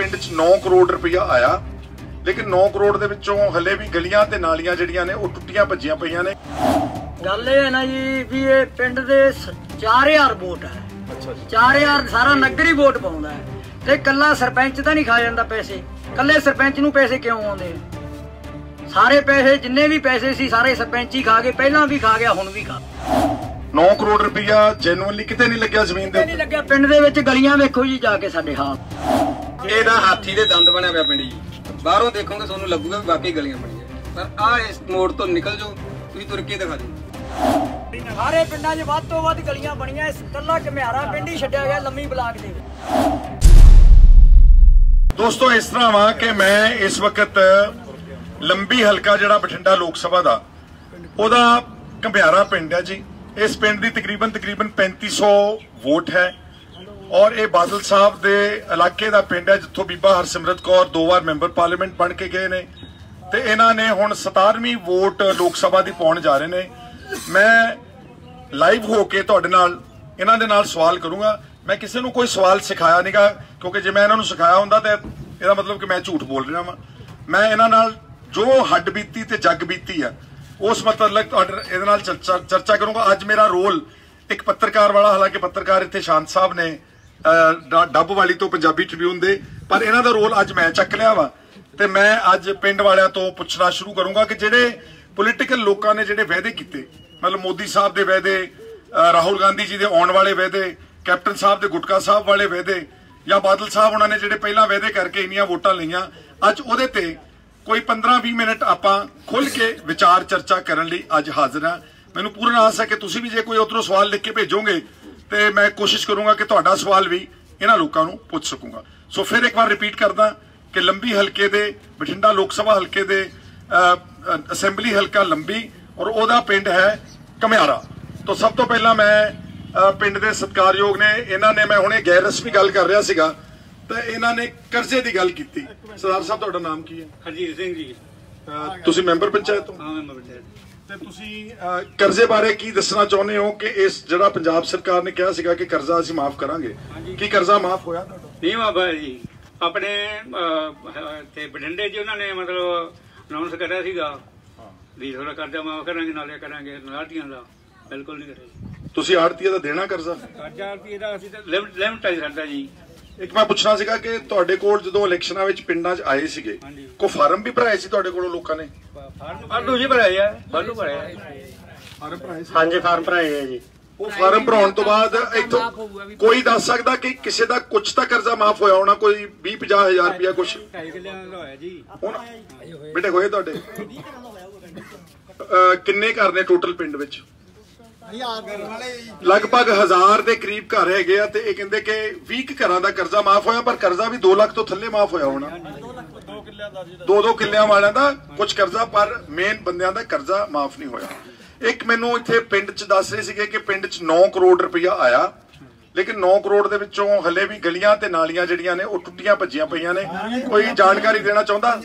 ਪਿੰਡ 'ਚ 9 ਕਰੋੜ ਰੁਪਇਆ ਆਇਆ। ਲੇਕਿਨ 9 ਕਰੋੜ ਦੇ ਵਿੱਚੋਂ ਹੱਲੇ ਵੀ ਗਲੀਆਂ ਤੇ ਨਾਲੀਆਂ ਜਿਹੜੀਆਂ ਨੇ ਉਹ ਟੁੱਟੀਆਂ ਭੱਜੀਆਂ ਪਈਆਂ ਨੇ। ਗੱਲ ਇਹ ਹੈ ਨਾ ਜੀ ਵੀ ਇਹ ਪਿੰਡ ਦੇ 4000 ਵੋਟ ਹੈ। ਅੱਛਾ ਜੀ। 4000 ਸਾਰਾ ਨਗਰ ਹੀ ਵੋਟ ਪਾਉਂਦਾ ਹੈ। ਤੇ ਕੱਲਾ ਸਰਪੰਚ ਤਾਂ ਨਹੀਂ ਖਾ ਜਾਂਦਾ ਪੈਸੇ। ਕੱਲੇ ਸਰਪੰਚ ਨੂੰ ਪੈਸੇ ਕਿਉਂ ਆਉਂਦੇ ਸਾਰੇ ਪੈਸੇ ਜਿੰਨੇ ਵੀ ਪੈਸੇ ਸੀ ਸਾਰੇ ਸਰਪੰਚ ਹੀ ਖਾ ਗਏ। ਪਹਿਲਾਂ ਵੀ ਖਾ ਗਿਆ ਹੁਣ ਵੀ ਖਾ 9 ਕਰੋੜ ਰੁਪਇਆ ਜੈਨੂਅਲੀ ਕਿਤੇ ਨਹੀਂ ਲੱਗਿਆ ਜ਼ਮੀਨ ਦੇ ਨਹੀਂ ਲੱਗਿਆ। ਪਿੰਡ ਦੇ ਵਿੱਚ ਗਲੀਆਂ ਵੇਖੋ ਜੀ ਜਾ ਕੇ ਸਾਡੇ ਹਾਲ। ਇਹ ਨਾ ਹਾਥੀ ਦੇ ਦੰਦ ਬਣਿਆ ਪਿਆ ਪਿੰਡ ਜੀ। ਬਾਹਰੋਂ ਦੇਖੋਗੇ ਤੁਹਾਨੂੰ ਲੱਗੂਗਾ ਵੀ ਵਾਕਈ ਗਲੀਆਂ ਬਣੀਆਂ। ਪਰ ਆ ਇਸ ਮੋੜ ਤੋਂ ਨਿਕਲ ਜਾਓ ਤੁਸੀਂ ਤੁਰ ਕੇ ਦਿਖਾ ਦਿਓ। ਸਾਰੇ ਪਿੰਡਾਂ 'ਚ ਵੱਧ ਤੋਂ ਵੱਧ ਗਲੀਆਂ ਬਣੀਆਂ। ਇਸ ਕੱਲਾ ਘਮਿਆਰਾ ਪਿੰਡ ਹੀ ਛੱਡਿਆ ਗਿਆ ਲੰਮੀ ਬਲਾਕ ਦੇ ਵਿੱਚ। ਦੋਸਤੋ ਇਸ ਤਰ੍ਹਾਂ ਵਾ ਕਿ ਮੈਂ ਇਸ ਵਕਤ ਲੰਬੀ ਹਲਕਾ ਜਿਹੜਾ ਬਠਿੰਡਾ ਲੋਕ ਸਭਾ ਦਾ ਉਹਦਾ ਕੰਭਿਆਰਾ ਪਿੰਡ ਹੈ ਜੀ। ਇਸ ਪਿੰਡ ਦੀ ਤਕਰੀਬਨ ਤਕਰੀਬਨ 3500 ਵੋਟ ਹੈ। ਔਰ ਇਹ ਬਾਦਲ ਸਾਹਿਬ ਦੇ ਇਲਾਕੇ ਦਾ ਪਿੰਡ ਹੈ, ਜਿੱਥੋਂ ਬੀਬਾ ਹਰਸਿਮਰਤ ਕੌਰ ਦੋ ਵਾਰ ਮੈਂਬਰ ਪਾਰਲੀਮੈਂਟ ਬਣ ਕੇ ਗਏ ਨੇ। ਤੇ ਇਹਨਾਂ ਨੇ ਹੁਣ 17ਵੀਂ ਵੋਟ ਲੋਕ ਸਭਾ ਦੀ ਪਾਉਣ ਜਾ ਰਹੇ ਨੇ। ਮੈਂ ਲਾਈਵ ਹੋ ਕੇ ਤੁਹਾਡੇ ਨਾਲ, ਇਹਨਾਂ ਦੇ ਨਾਲ ਸਵਾਲ ਕਰੂੰਗਾ। ਮੈਂ ਕਿਸੇ ਨੂੰ ਕੋਈ ਸਵਾਲ ਸਿਖਾਇਆ ਨਹੀਂਗਾ ਕਿਉਂਕਿ ਜੇ ਮੈਂ ਇਹਨਾਂ ਨੂੰ ਸਿਖਾਇਆ ਹੁੰਦਾ ਤਾਂ ਇਹਦਾ ਮਤਲਬ ਕਿ ਮੈਂ ਝੂਠ ਬੋਲ ਰਿਹਾ ਵਾਂ। ਮੈਂ ਇਹਨਾਂ ਨਾਲ ਜੋ ਹੱਡ ਬੀਤੀ ਤੇ ਜੱਗ ਬੀਤੀ ਆ ਉਸ ਮਤਲਬ ਤੁਹਾਡੇ ਇਹਦੇ ਨਾਲ ਚਰਚਾ ਚਰਚਾ ਕਰੂੰਗਾ। ਅੱਜ ਮੇਰਾ ਰੋਲ ਇੱਕ ਪੱਤਰਕਾਰ ਵਾਲਾ, ਹਾਲਾਂਕਿ ਪੱਤਰਕਾਰ ਇੱਥੇ ਸ਼ਾਂਤ ਸਾਹਿਬ ਨੇ ਡੱਬ ਵਾਲੀ ਤੋਂ ਪੰਜਾਬੀ ਟ੍ਰਿਬਿਊਨ ਦੇ, ਪਰ ਇਹਨਾਂ ਦਾ ਰੋਲ ਅੱਜ ਮੈਂ ਚੱਕ ਲਿਆ ਵਾ। ਤੇ ਮੈਂ ਅੱਜ ਪਿੰਡ ਵਾਲਿਆਂ ਤੋਂ ਪੁੱਛਣਾ ਸ਼ੁਰੂ ਕਰੂੰਗਾ ਕਿ ਜਿਹੜੇ ਪੋਲੀਟੀਕਲ ਲੋਕਾਂ ਨੇ ਜਿਹੜੇ ਵਾਅਦੇ ਕੀਤੇ, ਮਤਲਬ ਮੋਦੀ ਸਾਹਿਬ ਦੇ ਵਾਅਦੇ ਰਾਹੁਲ ਗਾਂਧੀ ਜੀ ਦੇ ਆਉਣ ਵਾਲੇ ਵਾਅਦੇ, ਕੈਪਟਨ ਸਾਹਿਬ ਦੇ ਗੁਟਕਾ ਸਾਹਿਬ ਵਾਲੇ ਵਾਅਦੇ, ਜਾਂ ਬਾਦਲ ਸਾਹਿਬ ਉਹਨਾਂ ਨੇ ਜਿਹੜੇ ਪਹਿਲਾਂ ਵਾਅਦੇ ਕਰਕੇ ਇੰਨੀਆਂ ਵੋਟਾਂ ਲਈਆਂ, ਅੱਜ ਉਹਦੇ ਤੇ ਕੋਈ 15-20 ਮਿੰਟ ਆਪਾਂ ਖੁੱਲ ਕੇ ਵਿਚਾਰ ਚਰਚਾ ਕਰਨ ਲਈ ਅੱਜ ਹਾਜ਼ਰ ਹਾਂ। ਮੈਨੂੰ ਪੂਰਨ ਆਸ ਹੈ ਕਿ ਤੁਸੀਂ ਵੀ ਜੇ ਕੋਈ ਉਧਰੋਂ ਸਵਾਲ ਲਿਖ ਕੇ ਭੇਜੋਗੇ ਤੇ ਮੈਂ ਕੋਸ਼ਿਸ਼ ਕਰੂੰਗਾ ਕਿ ਤੁਹਾਡਾ ਸਵਾਲ ਵੀ ਇਹਨਾਂ ਲੋਕਾਂ ਨੂੰ ਪੁੱਛ ਸਕੂੰਗਾ। ਸੋ ਫਿਰ ਇੱਕ ਵਾਰ ਰਿਪੀਟ ਕਰਦਾ ਕਿ ਲੰਬੀ ਹਲਕੇ ਦੇ, ਬਠਿੰਡਾ ਲੋਕ ਸਭਾ ਹਲਕੇ ਦੇ ਅਸੈਂਬਲੀ ਹਲਕਾ ਲੰਬੀ ਔਰ ਉਹਦਾ ਪਿੰਡ ਹੈ ਕਮਿਆਰਾ ਤੋਂ ਸਭ ਤੋਂ ਪਹਿਲਾਂ ਮੈਂ ਪਿੰਡ ਦੇ ਸਤਿਕਾਰਯੋਗ ਨੇ, ਇਹਨਾਂ ਨੇ ਮੈਂ ਹੁਣੇ ਗੈਰ ਰਸਮੀ ਗੱਲ ਕਰ ਰਿਹਾ ਸੀਗਾ। ਤਾਂ ਇਹਨਾਂ ਨੇ ਕਰਜ਼ੇ ਦੀ ਗੱਲ ਕੀਤੀ। ਸਰਦਾਰ ਸਾਹਿਬ ਤੁਹਾਡਾ ਨਾਮ ਕੀ ਹੈ? ਹਰਜੀਤ ਸਿੰਘ ਜੀ। ਤੁਸੀਂ ਮੈਂਬਰ ਪੰਚਾਇਤ ਹੋ? ਹਾਂ ਮੈਂ ਬੈਠਾ ਤੇ ਤੁਸੀਂ ਕਰਜ਼ੇ ਬਾਰੇ ਕੀ ਦੱਸਣਾ ਚਾਹੁੰਦੇ ਹੋ ਕਿ ਇਸ ਜਿਹੜਾ ਪੰਜਾਬ ਸਰਕਾਰ ਨੇ ਕਿਹਾ ਸੀਗਾ ਕਿ ਕਰਜ਼ਾ ਅਸੀਂ ਮਾਫ ਕਰਾਂਗੇ? ਕੀ ਕਰਜ਼ਾ ਮਾਫ ਹੋਇਆ ਤੁਹਾਡਾ? ਨਹੀਂ ਬਾਬਾ ਜੀ ਆਪਣੇ ਤੇ ਬਠਿੰਡੇ 'ਚ ਉਹਨਾਂ ਨੇ ਮਤਲਬ ਅਨਾਉਂਸ ਕਰਿਆ ਸੀਗਾ ਵੀ ਥੋੜਾ ਕਰਜ਼ਾ ਮਾਫ ਕਰਾਂਗੇ ਨਾਲੇ ਕਰਾਂਗੇ ਨਾਲੀਆਂ ਦਾ। ਬਿਲਕੁਲ ਨਹੀਂ ਕਰਿਆ। ਤੁਸੀਂ ਆੜਤੀਆ ਦਾ ਦੇਣਾ ਕਰਜ਼ਾ? ਕਰਜ਼ਾ ਰੁਪਏ ਦਾ ਅਸੀਂ ਤਾਂ ਲਿਮਟ ਲਿਮਟ ਹੈ ਸਾਡਾ ਜੀ। ਇੱਕ ਮੈਂ ਪੁੱਛਣਾ ਸੀਗਾ ਕਿ ਤੁਹਾਡੇ ਕੋਲ ਜਦੋਂ ਇਲੈਕਸ਼ਨਾਂ ਵਿੱਚ ਪਿੰਡਾਂ 'ਚ ਆਏ ਸੀਗੇ। ਕੋ ਫਾਰਮ ਵੀ ਭਰਾਏ ਸੀ ਤੁਹਾਡੇ ਕੋਲੋਂ ਲੋਕਾਂ ਨੇ? ਬਾਲੂ ਜੀ ਭਰਾਏ ਆ ਬਾਲੂ ਭਰਾਏ ਫਾਰਮ ਭਰਾਏ ਸੀ? ਹਾਂਜੀ ਫਾਰਮ ਭਰਾਏ ਆ ਜੀ। ਉਹ ਫਾਰਮ ਭਰਾਉਣ ਤੋਂ ਬਾਅਦ ਇੱਥੋਂ ਕੋਈ ਦੱਸ ਸਕਦਾ ਕਿ ਕਿਸੇ ਦਾ ਕੁਝ ਤਾਂ ਕਰਜ਼ਾ ਮਾਫ ਹੋਇਆ ਹੋਣਾ ਕੋਈ 20 50 ਹਜ਼ਾਰ ਰੁਪਇਆ ਕੁਝ ਹੁਣ ਬੇਟੇ ਹੋਏ ਤੁਹਾਡੇ? ਕਿੰਨੇ ਘਰ ਨੇ ਟੋਟਲ ਪਿੰਡ ਵਿੱਚ? ਲਗਭਗ ਹਜ਼ਾਰ ਦੇ ਕਰੀਬ ਘਰ ਹੈਗੇ ਆ ਤੇ ਇਹ ਕਹਿੰਦੇ ਕਿ 20 ਘਰਾਂ ਦਾ ਕਰਜ਼ਾ ਮਾਫ ਹੋਇਆ, ਪਰ ਕਰਜ਼ਾ ਵੀ 2 ਲੱਖ ਤੋਂ ਥੱਲੇ ਮਾਫ ਹੋਇਆ ਹੋਣਾ। ਦੋ ਦੋ ਕਿੱਲਿਆਂ ਵਾਲਿਆਂ ਦਾ ਕੁਝ ਕਰਜ਼ਾ, ਪਰ ਮੇਨ ਬੰਦਿਆਂ ਦਾ ਕਰਜ਼ਾ ਮਾਫ ਨਹੀਂ ਹੋਇਆ। ਇੱਕ ਮੈਨੂੰ ਇੱਥੇ ਪਿੰਡ 'ਚ ਦੱਸ ਰਹੇ ਸੀਗੇ ਕਿ ਪਿੰਡ 'ਚ 9 ਕਰੋੜ ਰੁਪਇਆ ਆਇਆ। ਲੇਕਿਨ 9 ਕਰੋੜ ਦੇ ਵਿੱਚੋਂ ਹਲੇ ਵੀ ਗਲੀਆਂ ਤੇ ਨਾਲੀਆਂ ਜਿਹੜੀਆਂ ਨੇ, ਉਹ ਟੁੱਟੀਆਂ ਭੱਜੀਆਂ ਪਈਆਂ ਨੇ। ਕੋਈ ਜਾਣਕਾਰੀ ਦੇਣਾ ਚਾਹੁੰਦਾ?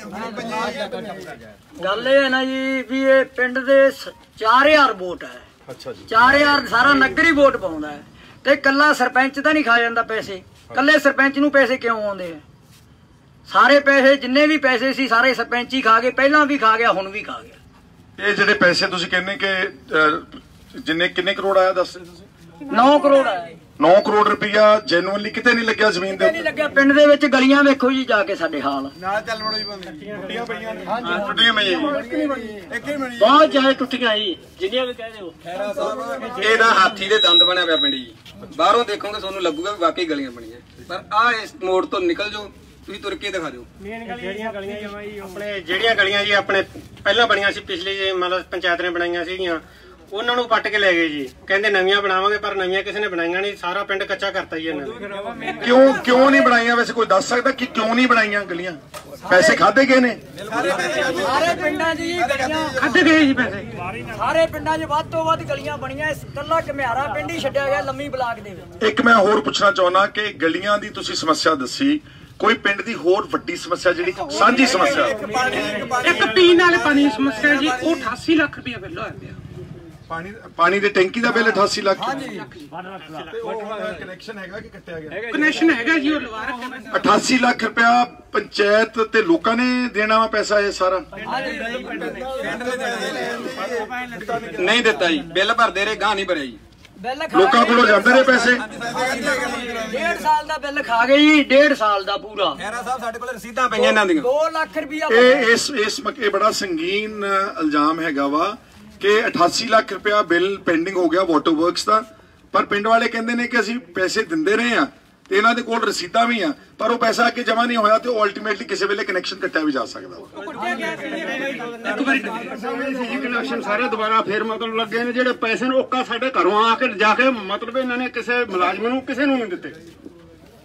ਗੱਲ ਇਹ ਹੈ ਨਾ ਜੀ ਵੀ ਇਹ ਪਿੰਡ ਦੇ 4000 ਵੋਟ ਹੈ। ਅੱਛਾ ਜੀ। 4000 ਸਾਰਾ ਨਗਰ ਹੀ ਵੋਟ ਪਾਉਂਦਾ ਹੈ। ਤੇ ਕੱਲਾ ਸਰਪੰਚ ਤਾਂ ਨਹੀਂ ਖਾ ਜਾਂਦਾ ਪੈਸੇ। ਕੱਲੇ ਸਰਪੰਚ ਨੂੰ ਪੈਸੇ ਕਿਉਂ ਆਉਂਦੇ ਆ? ਸਾਰੇ ਪੈਸੇ ਜਿੰਨੇ ਵੀ ਪੈਸੇ ਸੀ ਸਾਰੇ ਸਰਪੰਚ ਹੀ ਖਾ ਗਏ। ਪਹਿਲਾਂ ਵੀ ਖਾ ਗਿਆ ਹੁਣ ਵੀ ਖਾ ਗਿਆ। ਇਹ ਜਿਹੜੇ ਪੈਸੇ ਤੁਸੀਂ ਕਹਿੰਦੇ ਕਿ ਜਿੰਨੇ ਕਿੰਨੇ ਕਰੋੜ ਆਇਆ ਦੱਸ ਤੁਸੀਂ? 9 ਕਰੋੜ ਹੈ 9 ਕਰੋੜ ਰੁਪਇਆ ਜੈਨੂਅਲੀ ਕਿਤੇ ਨਹੀਂ ਲੱਗਿਆ ਜ਼ਮੀਨ ਦੇ ਨਹੀਂ ਲੱਗਿਆ ਪਿੰਡ ਦੇ ਵਿੱਚ ਗਲੀਆਂ ਵੇਖੋ ਜੀ ਜਾ ਕੇ ਸਾਡੇ ਹਾਲ। ਟੁੱਟੀਆਂ ਪਈਆਂ ਬਹੁਤ ਜ਼ਿਆਦਾ ਟੁੱਟੀਆਂ ਜੀ ਜਿੰਨੀਆਂ ਵੀ ਕਹਿ ਦਿਓ ਇਹ ਨਾ ਹਾਥੀ ਦੇ ਦੰਦ ਬਣਿਆ ਪਿਆ ਪਿੰਡ ਜੀ। ਬਾਹਰੋਂ ਦੇਖੋਗੇ ਤੁਹਾਨੂੰ ਲੱਗੂਗਾ ਵੀ ਵਾਕਈ ਗਲੀਆਂ ਬਣੀਆਂ। ਪਰ ਆ ਇਸ ਮੋੜ ਤੋਂ ਨਿਕਲ ਜਾਓ ਤੁਸੀਂ ਤੁਰ ਕੇ ਦਿਖਾ ਦਿਓ। ਜਿਹੜੀਆਂ ਗਲੀਆਂ ਜੀ ਆਪਣੇ ਜਿਹੜੀਆਂ ਗਲੀਆਂ ਜੀ ਆਪਣੇ ਪਹਿਲਾਂ ਬਣੀਆਂ ਸੀ ਪਿਛਲੀ ਜੇ ਮਤਲਬ ਪੰਚਾਇਤ ਨੇ ਬਣਾਈਆਂ ਸੀਗੀਆਂ। ਉਹਨਾਂ ਨੂੰ ਪੱਟ ਕੇ ਲੈ ਗਏ ਜੀ। ਕਹਿੰਦੇ ਨਵੀਆਂ ਬਣਾਵਾਂਗੇ ਪਰ ਨਵੀਆਂ ਕਿਸੇ ਨੇ ਬਣਾਈਆਂ ਨਹੀਂ। ਸਾਰਾ ਪਿੰਡ ਕੱਚਾ ਕਰਤਾ ਜੀ ਇਹਨਾਂ ਨੇ। ਕਿਉਂ ਕਿਉਂ ਨਹੀਂ ਬਣਾਈਆਂ? ਵੈਸੇ ਕੋਈ ਦੱਸ ਸਕਦਾ ਕਿ ਕਿਉਂ ਨਹੀਂ ਬਣਾਈਆਂ ਗਲੀਆਂ? ਪੈਸੇ ਖਾਦੇ ਗਏ ਨੇ? ਸਾਰੇ ਪਿੰਡਾਂ 'ਚ ਜੀ ਗਲੀਆਂ। ਖਾਦੇ ਗਏ ਜੀ ਪੈਸੇ? ਸਾਰੇ ਪਿੰਡਾਂ 'ਚ ਵੱਧ ਤੋਂ ਵੱਧ ਗਲੀਆਂ ਬਣੀਆਂ। ਇਸ ਕੱਲਾ ਘਮਿਆਰਾ ਪਿੰਡ ਹੀ ਛੱਡਿਆ ਗਿਆ ਲੰਮੀ ਬਲਾਕ ਦੇ ਵਿੱਚ। ਇੱਕ ਮੈਂ ਹੋਰ ਪੁੱਛਣਾ ਚਾਹੁੰਦਾ ਕਿ ਗਲੀਆਂ ਦੀ ਤੁਸੀਂ ਸਮੱਸਿਆ ਦੱਸੀ। ਕੋਈ ਪਿੰਡ ਦੀ ਹੋਰ ਵੱਡੀ ਸਮੱਸਿਆ ਜਿਹੜੀ ਸਾਂਝੀ ਸਮੱਸਿਆ? ਇੱਕ ਪੀਣ ਵਾਲੇ ਪਾਣੀ ਦੀ ਸਮੱਸਿਆ ਜੀ ਉਹ 88 ਲੱਖ ਰੁਪਏ ਬਿੱਲ ਹੋਇਆ ਪਿਆ। ਪਾਣੀ ਪਾਣੀ ਦੇ ਟੈਂਕੀ ਦਾ ਬਿੱਲ 88 ਲੱਖ ਹਾਂਜੀ। ਤੇ ਉਹ ਕਨੈਕਸ਼ਨ ਹੈਗਾ ਕਿ ਕੱਟਿਆ ਗਿਆ? ਕਨੈਕਸ਼ਨ ਹੈਗਾ ਜੀ ਉਹ ਲਵਾ ਰੱਖਿਆ 88 ਲੱਖ ਰੁਪਇਆ ਪੰਚਾਇਤ ਤੇ ਲੋਕਾਂ ਨੇ ਦੇਣਾ ਵਾ ਪੈਸਾ ਇਹ ਸਾਰਾ। ਨਹੀਂ ਦਿੱਤਾ ਜੀ। ਬਿੱਲ ਭਰਦੇ ਰਹੇ ਗਾਂ ਨਹੀਂ ਭਰਿਆ ਜੀ। ਲੋਕਾਂ ਕੋਲੋਂ ਜਾਂਦੇ ਨੇ ਪੈਸੇ। ਡੇਢ ਸਾਲ ਦਾ ਬਿੱਲ ਖਾ ਗਏ ਜੀ ਡੇਢ ਸਾਲ ਦਾ ਪੂਰਾ। ਖੈਰਾ ਸਾਹਿਬ ਸਾਡੇ ਕੋਲ ਰਸੀਦਾਂ ਪਈਆਂ ਇਹਨਾਂ ਦੀਆਂ। 2 ਲੱਖ ਰੁਪਇਆ ਇਹ ਇਸ ਇਸ ਮਕ- ਬੜਾ ਸੰਗੀਨ ਇਲਜ਼ਾਮ ਹੈਗਾ ਵਾ ਕਿ 88 ਲੱਖ ਰੁਪਇਆ ਬਿੱਲ ਪੈਂਡਿੰਗ ਹੋ ਗਿਆ ਵਾਟਰ ਵਰਕਸ ਦਾ। ਪਰ ਪਿੰਡ ਵਾਲੇ ਕਹਿੰਦੇ ਨੇ ਕਿ ਅਸੀਂ ਪੈਸੇ ਦਿੰਦੇ ਰਹੇ ਆ ਤੇ ਇਹਨਾਂ ਦੇ ਕੋਲ ਰਸੀਦਾਂ ਵੀ ਆ ਪਰ ਉਹ ਪੈਸਾ ਅੱਗੇ ਜਮਾ ਨਹੀਂ ਹੋਇਆ ਤੇ ਉਹ ਅਲਟੀਮੇਟਲੀ ਕਿਸੇ ਵੇਲੇ ਕਨੈਕਸ਼ਨ ਕੱਟਿਆ ਵੀ ਜਾ ਸਕਦਾ। ਵਾ ਕਨੈਕਸ਼ਨ ਸਾਰੇ ਦੁਬਾਰਾ ਫੇਰ ਮਤਲਬ ਲੱਗੇ ਨੇ ਜਿਹੜੇ ਪੈਸੇ ਨੇ ਓਕਾ ਸਾਡੇ ਘਰੋਂ ਆ ਕੇ ਜਾ ਕੇ ਮਤਲਬ ਇਹਨਾਂ ਨੇ ਕਿਸੇ ਮੁਲਾਜ਼ਮ ਨੂੰ ਕਿਸੇ ਨੂੰ ਨਹੀਂ ਦਿੱਤੇ।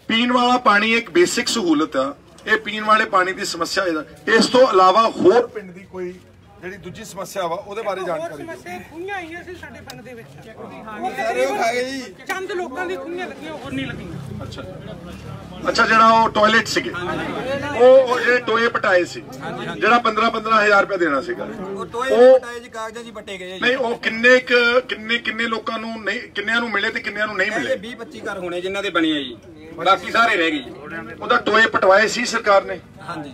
ਪੀਣ ਵਾਲਾ ਪਾਣੀ ਇੱਕ ਬੇਸਿਕ ਸਹੂਲਤ ਆ। ਇਹ ਪੀਣ ਵਾਲੇ ਪਾਣੀ ਦੀ ਸਮੱਸਿਆ ਇਸ ਤੋਂ ਇਲਾਵਾ ਹੋਰ ਪਿੰਡ ਦੀ ਕੋਈ ਜਿਹੜੀ ਦੂਜੀ ਸਮੱਸਿਆ ਵਾ ਉਹਦੇ ਬਾਰੇ ਜਾਣਕਾਰੀ ਦਿਓ। ਸਮੱਸਿਆ ਖੂਹੀਆਂ ਆਈਆਂ ਸੀ ਸਾਡੇ ਪਿੰਡ ਦੇ ਵਿੱਚ। ਉਹ ਤਕਰੀਬਨ ਚੰਦ ਲੋਕਾਂ ਦੀ ਖੂਹੀਆਂ ਲੱਗੀਆਂ ਹੋਰ ਨਹੀਂ ਲੱਗੀਆਂ। ਅੱਛਾ। ਜਿਹੜਾ ਉਹ ਟਾਇਲਟ ਸੀਗੇ। ਉਹ ਉਹ ਜਿਹੜੇ ਟੋਏ ਪਟਾਏ ਸੀ ਜਿਹੜਾ 15 15000 ਰੁਪਏ ਦੇਣਾ ਸੀਗਾ। ਉਹ ਟੋਏ ਪਟਾਏ ਜੀ ਕਾਗਜ਼ਾਂ ਜੀ ਪੱਟੇ ਗਏ ਜੀ। ਨਹੀਂ ਉਹ ਕਿੰਨੇ ਕਿੰਨੇ ਕਿੰਨੇ ਲੋਕਾਂ ਨੂੰ ਨਹੀਂ ਕਿੰਨਿਆਂ ਨੂੰ ਮਿਲੇ ਤੇ ਕਿੰਨਿਆਂ ਨੂੰ ਨਹੀਂ ਮਿਲੇ? 20 25 ਘਰ ਹੋਣੇ ਜਿਨ੍ਹਾਂ ਦੇ ਬਣੇ ਆ ਜੀ। ਬਾਕੀ ਸਾਰੇ ਰਹਿ ਗਏ ਉਹਦਾ ਟੋਏ ਪਟਵਾਏ ਸੀ ਸਰਕਾਰ ਨੇ।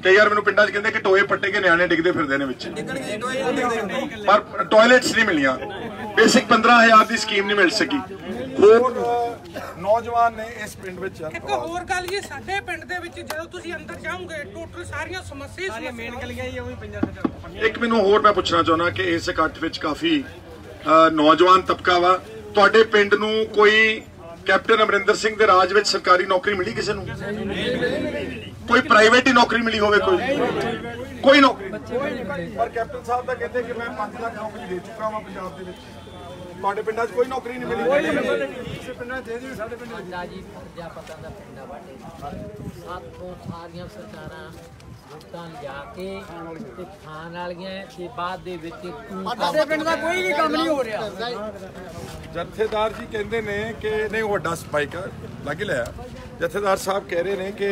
ਕਈ ਯਾਰ ਮੈਨੂੰ ਪਿੰਡਾਂ 'ਚ ਕਹਿੰਦੇ ਕਿ ਟੋਏ ਪੱਟੇ ਕੇ ਨਿਆਣੇ ਡਿੱਗਦੇ ਫਿਰਦੇ ਨੇ ਵਿੱਚ। ਪਰ ਟਾਇਲਟਸ ਨਹੀਂ ਮਿਲੀਆਂ। ਬੇਸਿਕ 15000 ਦੀ ਸਕੀਮ ਨਹੀਂ ਮਿਲ ਸਕੀ। ਹੋਰ ਨੌਜਵਾਨ ਨੇ ਇਸ ਪਿੰਡ ਵਿੱਚ ਇੱਕ ਹੋਰ ਗੱਲ ਜੀ ਸਾਡੇ ਪਿੰਡ ਦੇ ਵਿੱਚ ਜਦੋਂ ਤੁਸੀਂ ਅੰਦਰ ਜਾਓਗੇ ਟੋਟਲ ਸਾਰੀਆਂ ਸਮੱਸਿਆ ਸਾਰੀਆਂ ਮੇਨ ਗਲੀਆਂ ਹੀ ਉਹ ਵੀ ਪੰਜਾਂ ਇੱਕ ਮੈਨੂੰ ਹੋਰ ਮੈਂ ਪੁੱਛਣਾ ਚਾਹੁੰਦਾ ਕਿ ਇਸ ਇਕੱਠ ਵਿੱਚ ਕਾਫੀ ਨੌਜਵਾਨ ਤਬਕਾ ਵਾ। ਤੁਹਾਡੇ ਪਿੰਡ ਨੂੰ ਕੋਈ ਕੈਪਟਨ ਅਮਰਿੰਦਰ ਸਿੰਘ ਦੇ ਰਾਜ ਵਿੱਚ ਸਰਕਾਰੀ ਨੌਕਰੀ ਮਿਲੀ ਕਿਸੇ ਨੂੰ? ਕੋਈ ਪ੍ਰਾਈਵੇਟ ਹੀ ਨੌਕਰੀ ਮਿਲੀ ਹੋਵੇ ਕੋਈ? ਕੋਈ ਨੌਕਰੀ ਪਰ ਕੈਪਟਨ ਸਾਹਿਬ ਤਾਂ ਕਹਿੰਦੇ ਕਿ ਮੈਂ 5 ਲੱਖ ਨੌਕਰੀ ਦੇ ਚੁੱਕਾ ਹਾਂ ਪੰਜਾਬ ਦੇ ਵਿੱਚ। ਤੁਹਾਡੇ ਪਿੰਡਾਂ 'ਚ ਕੋਈ ਨੌਕਰੀ ਨਹੀਂ ਮਿਲੀ? ਸਾਡਾ ਜੀ ਅਧਿਆਪਕਾਂ ਦਾ ਪਿੰਡ ਵਾਟੇ ਸਾਤੋਂ ਸਾਰੀਆਂ ਸਰਕਾਰਾਂ ਵੋਟਾਂ ਲਿਆ ਕੇ ਤੇ ਖਾਣ ਵਾਲੀਆਂ ਤੇ ਬਾਅਦ ਦੇ ਵਿੱਚ ਸਾਡੇ ਪਿੰਡ ਦਾ ਕੋਈ ਵੀ ਕੰਮ ਨਹੀਂ ਹੋ ਰਿਹਾ। ਜਥੇਦਾਰ ਜੀ ਕਹਿੰਦੇ ਨੇ ਕਿ ਨਹੀਂ ਉਹ ਵੱਡਾ ਸਪਾਈਕ ਲੱਗ ਲਿਆ। ਜਥੇਦਾਰ ਸਾਹਿਬ ਕਹਿ ਰਹੇ ਨੇ ਕਿ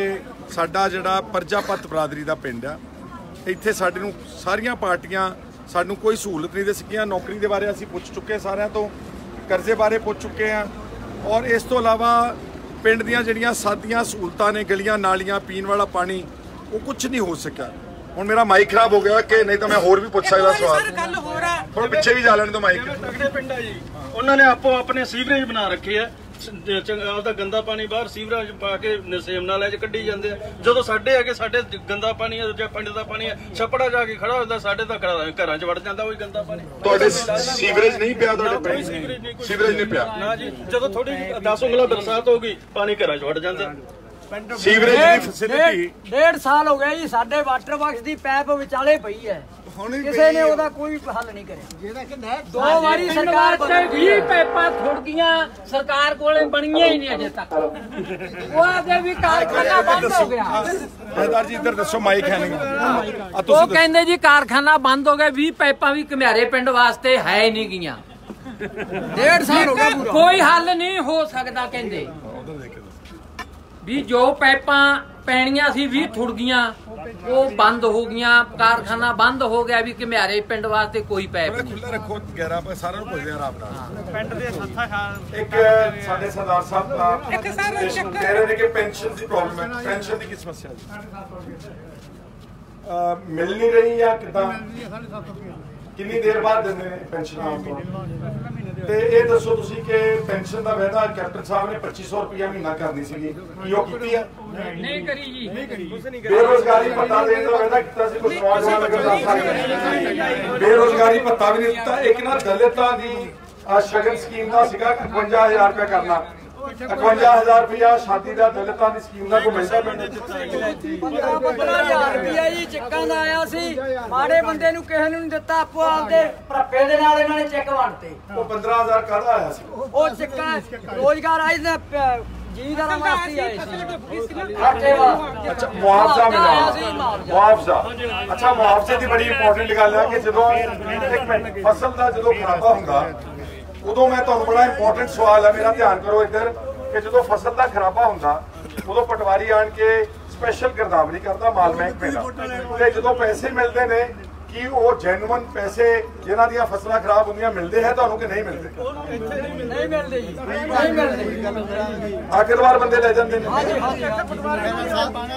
ਸਾਡਾ ਜਿਹੜਾ ਪਰਜਾਪਤ ਬਰਾਦਰੀ ਦਾ ਪਿੰਡ ਆ ਇੱਥੇ ਸਾਡੇ ਨੂੰ ਸਾਰੀਆਂ ਪਾਰਟੀਆਂ ਸਾਨੂੰ ਕੋਈ ਸਹੂਲਤ ਨਹੀਂ ਦੇ ਸਕੀਆਂ। ਨੌਕਰੀ ਦੇ ਬਾਰੇ ਅਸੀਂ ਪੁੱਛ ਚੁੱਕੇ ਸਾਰਿਆਂ ਤੋਂ ਕਰਜ਼ੇ ਬਾਰੇ ਪੁੱਛ ਚੁੱਕੇ ਆ ਔਰ ਇਸ ਤੋਂ ਇਲਾਵਾ ਪਿੰਡ ਦੀਆਂ ਜਿਹੜੀਆਂ ਸਾਦੀਆਂ ਸਹੂਲਤਾਂ ਨੇ ਗਲੀਆਂ ਨਾਲੀਆਂ ਪੀਣ ਵਾਲਾ ਪਾਣੀ ਉਹ ਕੁਝ ਨਹੀਂ ਹੋ ਸਕਿਆ। ਹੁਣ ਮੇਰਾ ਮਾਈਕ ਖਰਾਬ ਹੋ ਗਿਆ ਕਿ ਨਹੀਂ ਤਾਂ ਮੈਂ ਹੋਰ ਵੀ ਪੁੱਛ ਸਕਦਾ ਸਰ ਸਵਾਲ ਆ। ਥੋੜਾ ਪਿੱਛੇ ਵੀ ਜਾ ਲੈਣ ਦਿਓ ਮਾਈਕ ਤਗੜੇ ਪਿੰਡ ਆ ਜੀ ਉਹਨਾਂ ਨੇ ਆਪੋ ਆਪਣੇ ਸੀਵਰੇਜ ਬਣਾ ਰੱਖੇ ਆ। ਆਪਦਾ ਗੰਦਾ ਪਾਣੀ ਬਾਹਰ ਸੀਵਰੇਜ ਪਾ ਕੇ ਨਸੇਮ ਨਾਲੇ 'ਚ ਕੱਢੀ ਜਾਂਦੇ ਆ। ਜਦੋਂ ਸਾਡੇ ਹੈਗੇ ਸਾਡੇ ਜ- ਗੰਦਾ ਪਾਣੀ ਆ ਜਾਂ ਪਿੰਡ ਦਾ ਪਾਣੀ ਆ ਛੱਪੜਾ ਜਾ ਕੇ ਖੜਾ ਹੁੰਦਾ ਸਾਡੇ ਤਾਂ ਘਰਾਂ ਘਰਾਂ 'ਚ ਵੜ ਜਾਂਦਾ ਉਹ ਗੰਦਾ ਪਾਣੀ। ਤੁਹਾਡੇ ਸੀਵਰੇਜ ਨਹੀਂ ਪਿਆ ਤੁਹਾਡੇ ਕੋਈ ਪਿੰਡ ਸੀਵਰੇਜ ਨਹੀਂ ਕੋਈ ਸੀਵਰੇਜ ਨਹੀਂ ਪਿਆ? ਨਾ ਜੀ ਜਦੋਂ ਥੋੜੀ 10 ਉਂਗਲਾਂ ਬਰਸਾਤ ਹੋ ਗਈ ਪਾਣੀ ਘਰਾਂ 'ਚ ਵੜ ਜਾਂਦਾ। ਸੀਵਰੇਜ ਦੀ ਫੈਸਿਲਿਟੀ ਡੇਢ ਸਾਲ ਹੋ ਗਏ ਜੀ ਸਾਡੇ ਵਾਟਰ ਬਾਕਸ ਦੀ ਪੈਪ ਵਿਚਾਲੇ ਪਈ ਹੈ। ਕਿਸੇ ਨੇ ਉਹਦਾ ਕੋਈ ਹੱਲ ਨਹੀਂ ਕਰਿਆ। ਦੋ ਵਾਰੀ ਸਰਕਾਰ ਤੇ 20 ਪੈਪਾਂ ਥੁੜ ਗਈਆਂ ਸਰਕਾਰ ਕੋਲੇ ਬਣੀਆਂ ਹੀ ਨਹੀਂ ਅਜੇ ਤੱਕ। ਉਹ ਆਦੇ ਵੀ ਕਾਰਖਾਨਾ ਬੰਦ ਹੋ ਗਿਆ। ਸਰਦਾਰ ਜੀ ਇੱਧਰ ਦੱਸੋ ਮਾਈਕ ਹੈ ਨਹੀਂ। ਉਹ ਕਹਿੰਦੇ ਜੀ ਕਾਰਖਾਨਾ ਬੰਦ ਹੋ ਗਿਆ 20 ਪੈਪਾਂ ਵੀ ਘਮਿਆਰੇ ਪਿੰਡ ਵਾਸਤੇ ਹੈ ਹੀ ਨਹੀਂ ਗਈਆਂ। ਡੇਢ ਸਾਲ ਹੋ ਗਿਆ ਪੂਰਾ। ਕੋਈ ਹੱਲ ਨਹੀਂ ਹੋ ਸਕਦਾ ਕਹਿੰਦੇ। ਵੀ ਜੋ ਪੈਪਾਂ ਪੈਣੀਆਂ ਸੀ 20 ਥੁੜ ਗਈਆਂ ਉਹ ਬੰਦ ਹੋ ਗਈਆਂ ਕਾਰਖਾਨਾ ਬੰਦ ਹੋ ਗਿਆ ਵੀ ਘਮਿਆਰੇ ਪਿੰਡ ਵਾਸਤੇ ਕੋਈ ਪੈਪ ਨਹੀਂ। ਖੁੱਲਾ ਰੱਖੋ 11 ਪਰ ਸਾਰਿਆਂ ਨੂੰ ਪੁੱਛਦੇ ਆ ਆਰਾਮ ਨਾਲ। ਪਿੰਡ ਦੇ ਸੱਥਾ ਖਾਨ ਇੱਕ ਸਾਡੇ ਸਰਦਾਰ ਸਾਹਿਬ ਦਾ ਇੱਕ ਸਰ ਚੱਕਰ ਕਹਿ ਰਹੇ ਨੇ ਕਿ ਪੈਨਸ਼ਨ ਦੀ ਪ੍ਰੋਬਲਮ ਹੈ। ਪੈਨਸ਼ਨ ਦੀ ਕੀ ਸਮੱਸਿਆ ਹੈ ਮਿਲ ਨਹੀਂ ਰਹੀ ਜਾਂ ਕਿਦਾਂ? ਕਿੰਨੀ ਦੇਰ ਬਾਅਦ ਦਿੰਦੇ ਨੇ ਪੈਨਸ਼ਨ ਆਮ ਤੌਰ ਤੇ? ਤੇ ਇਹ ਦੱਸੋ ਤੁਸੀਂ ਕਿ ਪੈਨਸ਼ਨ ਦਾ ਵਾਅਦਾ ਕੈਪਟਨ ਸਾਹਿਬ ਨੇ 2500 ਰੁਪਇਆ ਮਹੀਨਾ ਕਰਨੀ ਸੀਗੀ। ਕੀ ਉਹ ਕੀਤੀ ਹੈ ਨਹੀਂ ਕਰੀ ਜੀ। ਨਹੀਂ ਕਰੀ। ਬੇਰੋਜ਼ਗਾਰੀ ਭੱਤਾ ਦੇਣ ਦਾ ਵਾਅਦਾ ਕੀਤਾ ਸੀ ਕੁਝ ਨੌਜਵਾਨ ਦਾ ਸਾਹਿਬ ਬੇਰੋਜ਼ਗਾਰੀ ਭੱਤਾ ਵੀ ਨਹੀਂ ਦਿੱਤਾ। ਇੱਕ ਨਾ ਦਲਿਤਾਂ ਦੀ ਸ਼ਗਨ ਸਕੀਮ ਦਾ ਸੀਗਾ 51000 ਰੁਪਏ ਕਰਨਾ। 51000 ਰੁਪਇਆ ਸ਼ਾਦੀ ਦਾ ਦਲਿਤਾਂ ਦੀ ਸਕੀਮ ਦਾ ਕੋਈ ਮਿਲਦਾ ਪਿੰਡ ਪੰਦਰਾਂ ਪੰਦਰਾਂ ਹਜ਼ਾਰ ਰੁਪਇਆ ਜੀ ਚੈੱਕਾਂ ਦਾ ਆਇਆ ਸੀ। ਮਾੜੇ ਬੰਦੇ ਨੂੰ ਕਿਸੇ ਨੂੰ ਨਹੀਂ ਦਿੱਤਾ ਆਪੋ ਆਪਦੇ। ਭਰਾਪੇ ਦੇ ਨਾਲ ਇਹਨਾਂ ਨੇ ਚੈੱਕ ਵੰਡਤੇ। ਉਹ 15000 ਕਾਹਦਾ ਆਇਆ ਸੀ। ਉਹ ਚੈੱਕਾਂ ਰੋਜ਼ਗਾਰ ਆਈ ਦਾ ਜੀਦਾਰਾਂ ਵਾਸਤੇ ਆਏ ਸੀ। ਨਾ ਅੱਛਾ ਮੁਆਵਜ਼ਾ ਮਿਲਿਆ। ਮੁਆਵਜ਼ਾ। ਮੁਆਵਜ਼ਾ। ਅੱਛਾ ਮੁਆਵਜ਼ੇ ਦੀ ਬੜੀ ਇੰਪੋਰਟੈਂਟ ਗੱਲ ਹੈ ਕਿ ਜਦੋਂ ਇੱਕ ਮਿੰਟ ਫਸਲ ਦਾ ਜਦੋਂ ਖਰਾਬਾ ਹੁੰਦਾ ਉਦੋਂ ਮੈਂ ਤੁਹਾਨੂੰ ਬੜਾ ਇੰਪੋਰਟੈਂਟ ਸਵਾਲ ਹੈ ਮੇਰਾ ਧਿਆਨ ਕਰੋ ਇੱਧਰ ਕਿ ਜਦੋਂ ਫਸਲ ਦਾ ਖਰਾਬਾ ਹੁੰਦਾ ਉਦੋਂ ਪਟਵਾਰੀ ਆਣ ਕੇ ਸਪੈਸ਼ਲ ਗਿਰਦਾਵਰੀ ਕਰਦਾ ਮਾਲ ਮਹਿਕਮੇ ਦਾ ਤੇ ਜਦੋਂ ਪੈਸੇ ਮਿਲਦੇ ਨੇ ਕੀ ਉਹ ਜੈਨੂਇਨ ਪੈਸੇ ਜਿਨ੍ਹਾਂ ਦੀਆਂ ਫਸਲਾਂ ਖਰਾਬ ਹੁੰਦੀਆਂ ਮਿਲਦੇ ਹੈ ਤੁਹਾਨੂੰ ਕਿ ਨਹੀਂ ਮਿਲਦੇ? ਨਹੀਂ ਮਿਲਦੇ ਜੀ। ਨਹੀਂ ਮਿਲਦੇ। ਆਖਿਰਵਾਰ ਬੰਦੇ ਲੈ ਜਾਂਦੇ ਨੇ।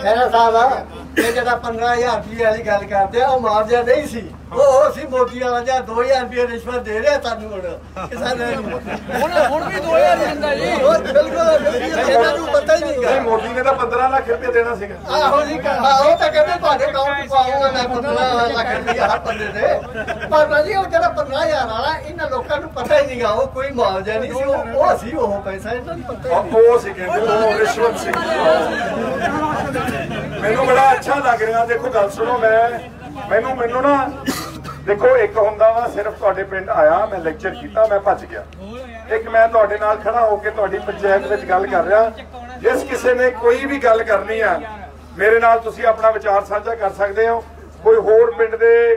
ਮੇਰਾ ਸਾਹਿਬ ਇਹ ਜਿਹੜਾ 15000 ਰੁਪਏ ਵਾਲੀ ਗੱਲ ਕਰਦੇ ਆ ਉਹ ਨਹੀਂ ਸੀ। ਉਹ ਉਹ ਸੀ ਮੋਦੀ ਵਾਲਾ ਜਾਂ 2000 ਰੁਪਏ ਰਿਸ਼ਵਤ ਦੇ ਰਿਹਾ ਸਾਨੂੰ ਹੁਣ। ਕਿਸਾਨਾਂ ਨੂੰ ਹੁਣ ਹੁਣ ਵੀ 2000 ਦਿੰਦਾ ਜੀ। ਉਹ ਬਿਲਕੁਲ ਇਹਨਾਂ ਨੂੰ ਪਤਾ ਹੀ ਨਹੀਂ ਨਹੀਂਗਾ ਮੋਦੀ ਨੇ ਤਾਂ 15 ਲੱਖ ਰੁਪਏ ਦੇਣਾ ਸੀਗਾ। ਆਹੋ ਜੀ ਆਹੋ ਤਾਂ ਕਹਿੰਦੇ ਤੁਹਾਡੇ ਅਕਾਊਂਟ 'ਚ ਪਾਉਂਗਾ ਮੈਂ 15 ਲੱਖ ਰੁਪਏ ਹਰ ਬੰਦੇ ਦੇ। ਪਰ ਭਾਜੀ ਉਹ ਜਿਹੜਾ 15000 ਵਾਲਾ ਇਹਨਾਂ ਲੋਕਾਂ ਨੂੰ ਪਤਾ ਹੀ ਨਹੀਂਗਾ ਉਹ ਕੋਈ ਮੁਆਵਜ਼ਾ ਨਹੀਂ ਸੀ। ਉਹ ਸੀ ਉਹ ਪੈਸਾ ਇਹਨਾਂ ਨੂੰ ਪਤਾ ਹੀ ਨਹੀਂ। ਉਹ ਉਹ ਸੀ ਕਹਿੰਦੇ ਉਹ ਰਿਸ਼ਵਤ ਸੀ। ਮੈਨੂੰ ਬੜਾ ਅੱਛਾ ਲੱਗ ਰਿਹਾ। ਦੇਖੋ ਗੱਲ ਸੁਣੋ ਮੈਂ ਮੈਨੂੰ ਮੈਨੂੰ ਨਾ ਦੇਖੋ, ਇੱਕ ਹੁੰਦਾ ਵਾ, ਸਿਰਫ ਤੁਹਾਡੇ ਪਿੰਡ ਆਇਆ, ਮੈਂ ਲੈਕਚਰ ਕੀਤਾ, ਮੈਂ ਭੱਜ ਗਿਆ। ਇੱਕ ਮੈਂ ਤੁਹਾਡੇ ਨਾਲ ਖੜਾ ਹੋ ਕੇ ਤੁਹਾਡੀ ਪੰਚਾਇਤ ਵਿੱਚ ਗੱਲ ਕਰ ਰਿਹਾ। ਜਿਸ ਕਿਸੇ ਨੇ ਕੋਈ ਵੀ ਗੱਲ ਕਰਨੀ ਆ, ਮੇਰੇ ਨਾਲ ਤੁਸੀਂ ਆਪਣਾ ਵਿਚਾਰ ਸਾਂਝਾ ਕਰ ਸਕਦੇ ਹੋ। ਕੋਈ ਹੋਰ ਪਿੰਡ ਦੇ